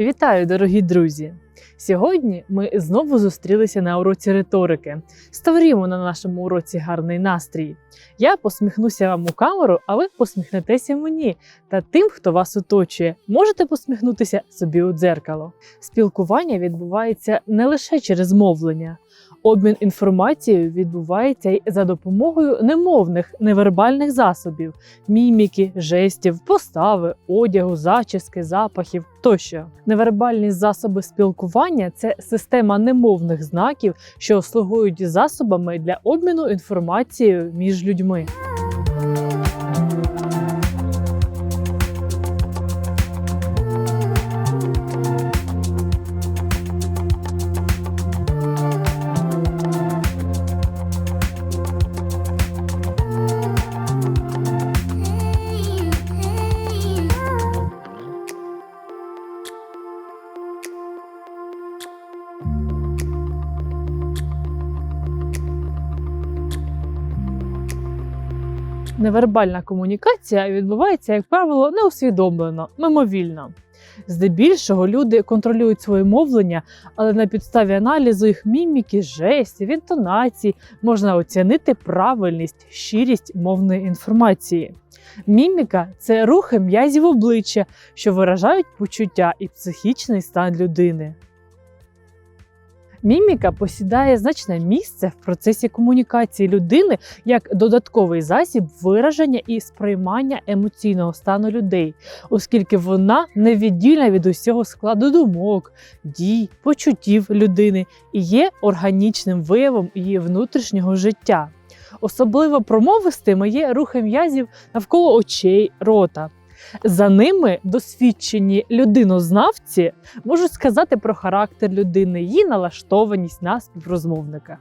Вітаю, дорогі друзі! Сьогодні ми знову зустрілися на уроці риторики. Створімо на нашому уроці гарний настрій. Я посміхнуся вам у камеру, а ви посміхнетеся мені та тим, хто вас оточує. Можете посміхнутися собі у дзеркало. Спілкування відбувається не лише через мовлення. Обмін інформацією відбувається й за допомогою немовних невербальних засобів, міміки, жестів, постави, одягу, зачіски, запахів тощо. Невербальні засоби спілкування це система немовних знаків, що слугують засобами для обміну інформацією між людьми. Невербальна комунікація відбувається, як правило, неусвідомлено, мимовільно. Здебільшого люди контролюють своє мовлення, але на підставі аналізу їх міміки, жестів, інтонацій можна оцінити правильність, щирість мовної інформації. Міміка це рухи м'язів обличчя, що виражають почуття і психічний стан людини. Міміка посідає значне місце в процесі комунікації людини як додатковий засіб вираження і сприймання емоційного стану людей, оскільки вона невіддільна від усього складу думок, дій, почуттів людини і є органічним виявом її внутрішнього життя. Особливо промовистими є рухи м'язів навколо очей, рота. За ними досвідчені людинознавці можуть сказати про характер людини, її налаштованість на співрозмовника.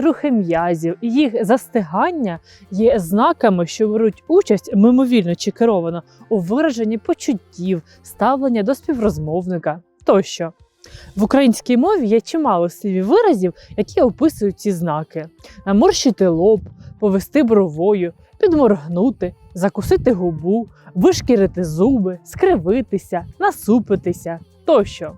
Рухи м'язів, і їх застигання є знаками, що беруть участь мимовільно чи керовано у вираженні почуттів, ставлення до співрозмовника тощо. В українській мові є чимало слів і виразів, які описують ці знаки: наморщити лоб, повести бровою, підморгнути, закусити губу, вишкірити зуби, скривитися, насупитися тощо.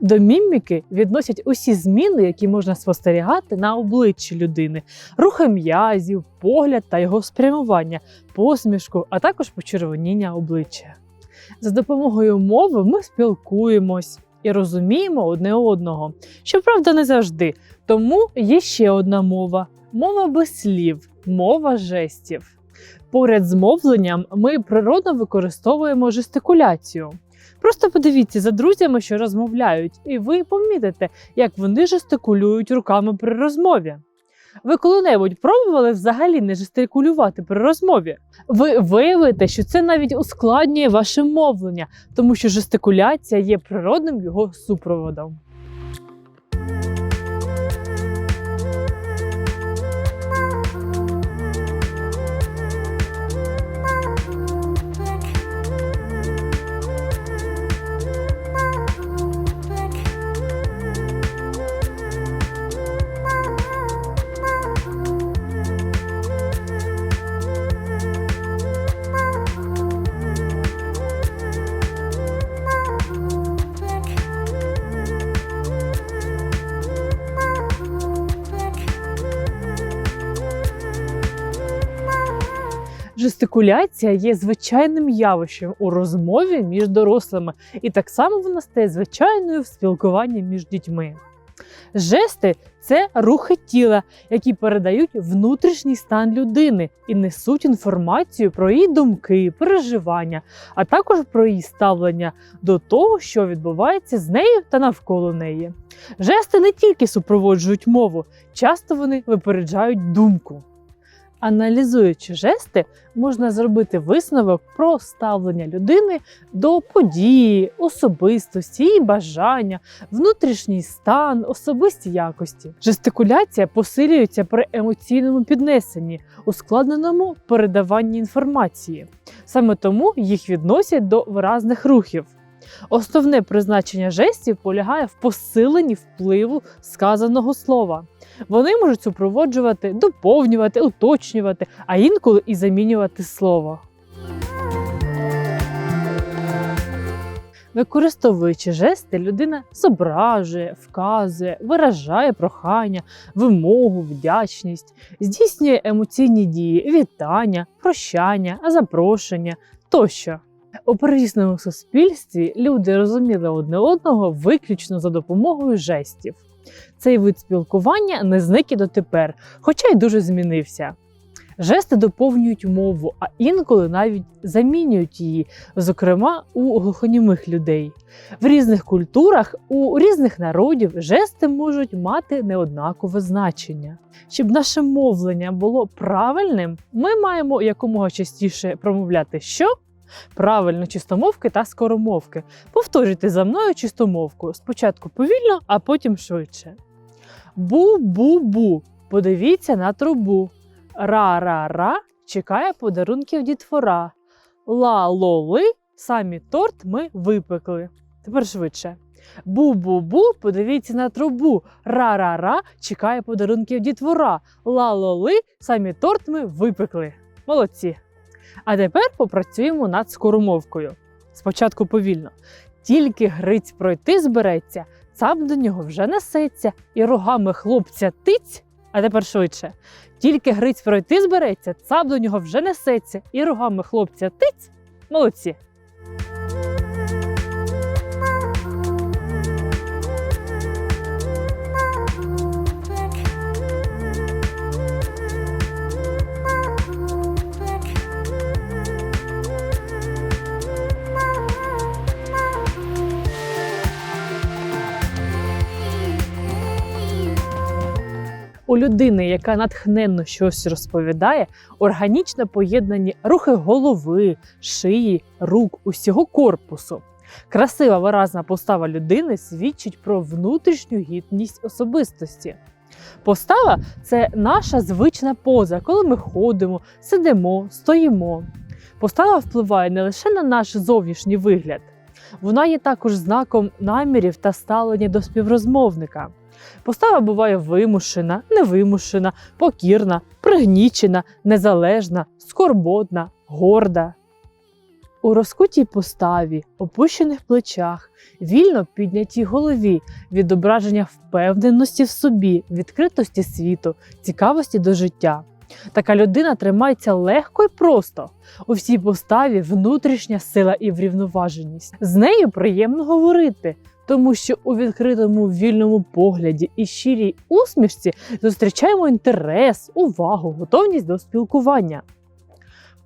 До міміки відносять усі зміни, які можна спостерігати на обличчі людини, рухи м'язів, погляд та його спрямування, посмішку, а також почервоніння обличчя. За допомогою мови ми спілкуємось і розуміємо одне одного. Щоправда, не завжди. Тому є ще одна мова мова без слів, мова жестів. Поряд з мовленням ми природно використовуємо жестикуляцію. Просто подивіться за друзями, що розмовляють, і ви помітите, як вони жестикулюють руками при розмові. Ви коли-небудь пробували взагалі не жестикулювати при розмові? Ви виявите, що це навіть ускладнює ваше мовлення, тому що жестикуляція є природним його супроводом. Жестикуляція є звичайним явищем у розмові між дорослими, і так само вона стає звичайною в спілкуванні між дітьми. Жести це рухи тіла, які передають внутрішній стан людини і несуть інформацію про її думки, переживання, а також про її ставлення до того, що відбувається з нею та навколо неї. Жести не тільки супроводжують мову, часто вони випереджають думку. Аналізуючи жести, можна зробити висновок про ставлення людини до події, особистості, її бажання, внутрішній стан, особисті якості. Жестикуляція посилюється при емоційному піднесенні, ускладненому передаванні інформації. Саме тому їх відносять до виразних рухів. Основне призначення жестів полягає в посиленні впливу сказаного слова. Вони можуть супроводжувати, доповнювати, уточнювати, а інколи і замінювати слово. Використовуючи жести, людина зображує, вказує, виражає прохання, вимогу, вдячність, здійснює емоційні дії, вітання, прощання, запрошення тощо. У первісному суспільстві люди розуміли одне одного виключно за допомогою жестів. Цей вид спілкування не зник і дотепер, хоча й дуже змінився. Жести доповнюють мову, а інколи навіть замінюють її, зокрема у глухонімих людей. В різних культурах, у різних народів жести можуть мати неоднакове значення. Щоб наше мовлення було правильним, ми маємо якомога частіше промовляти що? Правильно чистомовки та скоромовки. Повторюйте за мною чистомовку. Спочатку повільно, а потім швидше. Бу-бу-бу. Подивіться на трубу. Ра-ра-ра чекає подарунків дітвора. Ла-ло-ли самі торт ми випекли. Тепер швидше. Бу-бу-бу, подивіться на трубу. Ра-ра-ра чекає подарунків дітвора. Ла-ло-ли самі торт ми випекли. Молодці. А тепер попрацюємо над скоромовкою. Спочатку повільно. Тільки Гриць пройти збереться, цап до нього вже несеться, і рогами хлопця тиць. А тепер швидше. Тільки Гриць пройти збереться, цап до нього вже несеться, і рогами хлопця тиць. Молодці. У людини, яка натхненно щось розповідає, органічно поєднані рухи голови, шиї, рук, усього корпусу. Красива виразна постава людини свідчить про внутрішню гідність особистості. Постава це наша звична поза, коли ми ходимо, сидимо, стоїмо. Постава впливає не лише на наш зовнішній вигляд, вона є також знаком намірів та ставлення до співрозмовника. Постава буває вимушена, невимушена, покірна, пригнічена, незалежна, скорботна, горда. У розкутій поставі, опущених плечах, вільно піднятій голові, відображення впевненості в собі, відкритості світу, цікавості до життя. Така людина тримається легко і просто. У всій поставі внутрішня сила і врівноваженість. З нею приємно говорити, тому що у відкритому вільному погляді і щирій усмішці зустрічаємо інтерес, увагу, готовність до спілкування.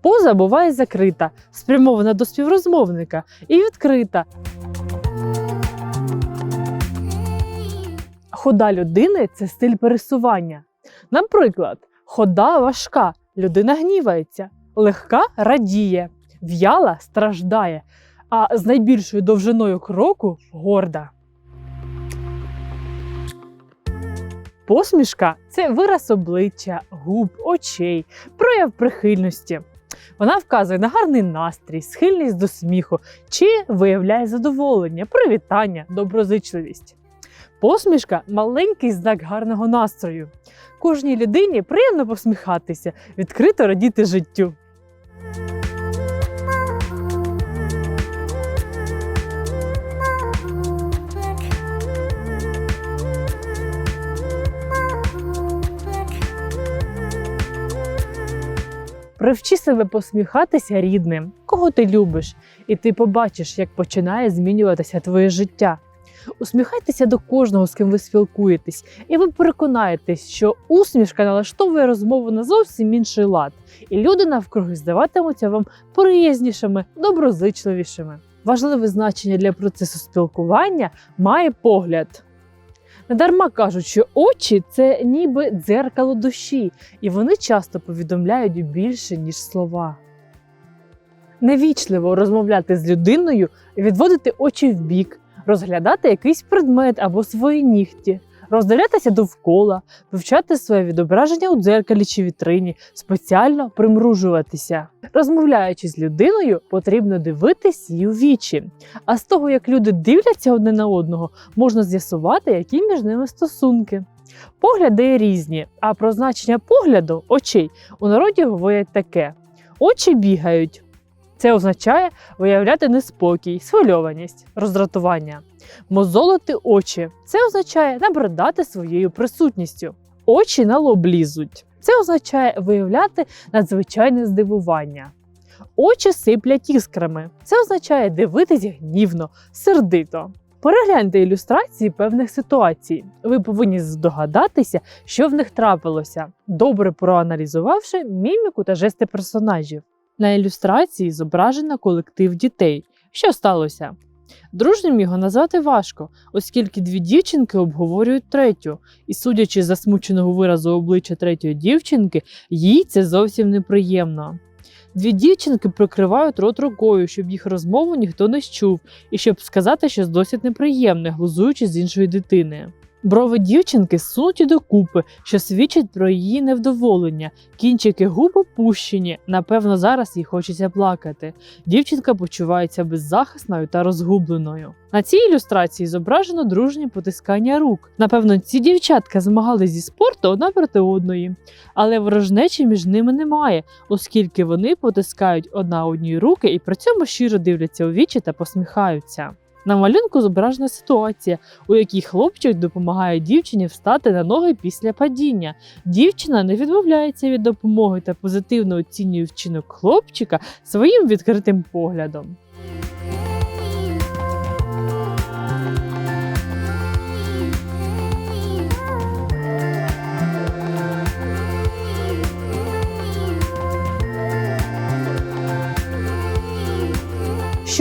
Поза буває закрита, спрямована до співрозмовника і відкрита. Хода людини це стиль пересування. Наприклад, хода важка, людина гнівається, легка радіє, в'яла страждає, а з найбільшою довжиною кроку горда. Посмішка це вираз обличчя, губ, очей, прояв прихильності. Вона вказує на гарний настрій, схильність до сміху чи виявляє задоволення, привітання, доброзичливість. Посмішка маленький знак гарного настрою. Кожній людині приємно посміхатися, відкрито радіти життю. Привчи себе посміхатися рідним, кого ти любиш, і ти побачиш, як починає змінюватися твоє життя. Усміхайтеся до кожного, з ким ви спілкуєтесь, і ви переконаєтесь, що усмішка налаштовує розмову на зовсім інший лад, і люди навкруги здаватимуться вам приязнішими, доброзичливішими. Важливе значення для процесу спілкування має погляд. Недарма кажуть, що очі це ніби дзеркало душі, і вони часто повідомляють більше, ніж слова. Невічливо розмовляти з людиною, відводити очі вбік, розглядати якийсь предмет або свої нігті, роздивлятися довкола, вивчати своє відображення у дзеркалі чи вітрині, спеціально примружуватися. Розмовляючи з людиною, потрібно дивитись її у вічі. А з того, як люди дивляться одне на одного, можна з'ясувати, які між ними стосунки. Погляди різні, а про значення погляду очей у народі говорять таке: очі бігають. Це означає виявляти неспокій, схвильованість, роздратування. Мозолити очі це означає набридати своєю присутністю. Очі на лоб лізуть. Це означає виявляти надзвичайне здивування. Очі сиплять іскрами. Це означає дивитись гнівно, сердито. Перегляньте ілюстрації певних ситуацій. Ви повинні здогадатися, що в них трапилося, добре проаналізувавши міміку та жести персонажів. На ілюстрації зображено колектив дітей. Що сталося? Дружнім його назвати важко, оскільки дві дівчинки обговорюють третю, і, судячи з засмученого виразу обличчя третьої дівчинки, їй це зовсім неприємно. Дві дівчинки прикривають рот рукою, щоб їх розмову ніхто не чув, і щоб сказати щось досить неприємне, глузуючи з іншої дитини. Брови дівчинки сунуті докупи, що свідчить про її невдоволення. Кінчики губ опущені. Напевно, зараз їй хочеться плакати. Дівчинка почувається беззахисною та розгубленою. На цій ілюстрації зображено дружні потискання рук. Напевно, ці дівчатка змагали зі спорту одна проти одної, але ворожнечі між ними немає, оскільки вони потискають одна одній руки і при цьому щиро дивляться у вічі та посміхаються. На малюнку зображена ситуація, у якій хлопчик допомагає дівчині встати на ноги після падіння. Дівчина не відмовляється від допомоги та позитивно оцінює вчинок хлопчика своїм відкритим поглядом.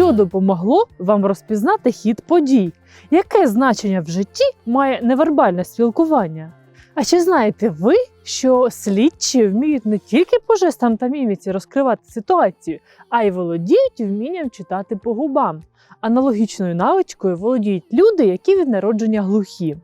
Що допомогло вам розпізнати хід подій? Яке значення в житті має невербальне спілкування? А чи знаєте ви, що слідчі вміють не тільки по жестам та міміці розкривати ситуацію, а й володіють вмінням читати по губам? Аналогічною навичкою володіють люди, які від народження глухі.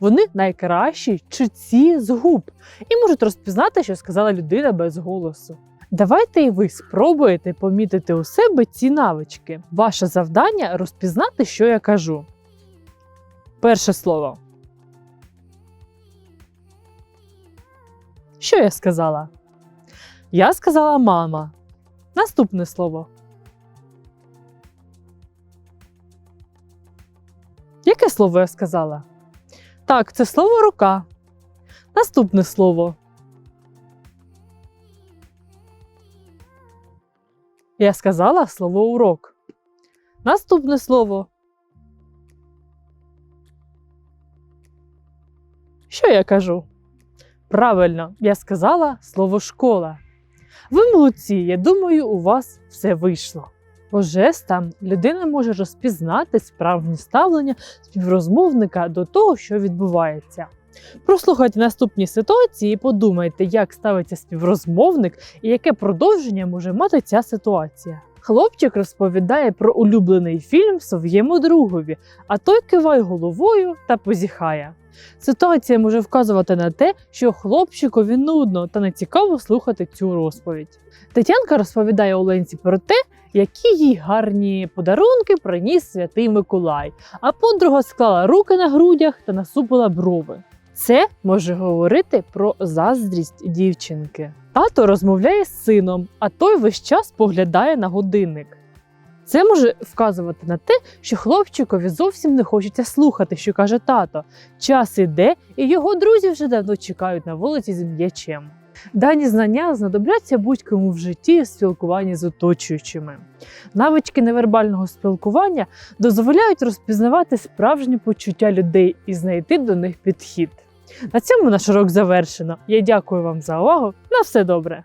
Вони найкращі читці з губ і можуть розпізнати, що сказала людина без голосу. Давайте і ви спробуєте помітити у себе ці навички. Ваше завдання розпізнати, що я кажу. Перше слово. Що я сказала? Я сказала мама. Наступне слово. Яке слово я сказала? Так, це слово рука. Наступне слово. Я сказала слово урок. Наступне слово. Що я кажу? Правильно, я сказала слово школа. Ви молодці, я думаю, у вас все вийшло. По жестам людина може розпізнати справжнє ставлення співрозмовника до того, що відбувається. Прослухайте наступні ситуації і подумайте, як ставиться співрозмовник і яке продовження може мати ця ситуація. Хлопчик розповідає про улюблений фільм своєму другові, а той киває головою та позіхає. Ситуація може вказувати на те, що хлопчикові нудно та не цікаво слухати цю розповідь. Тетянка розповідає Оленці про те, які їй гарні подарунки приніс святий Миколай, а подруга склала руки на грудях та насупила брови. Це може говорити про заздрість дівчинки. Тато розмовляє з сином, а той весь час поглядає на годинник. Це може вказувати на те, що хлопчикові зовсім не хочеться слухати, що каже тато. Час іде, і його друзі вже давно чекають на вулиці з м'ячем. Дані знання знадобляться будь-кому в житті і спілкуванні з оточуючими. Навички невербального спілкування дозволяють розпізнавати справжні почуття людей і знайти до них підхід. На цьому наш урок завершено. Я дякую вам за увагу. На все добре!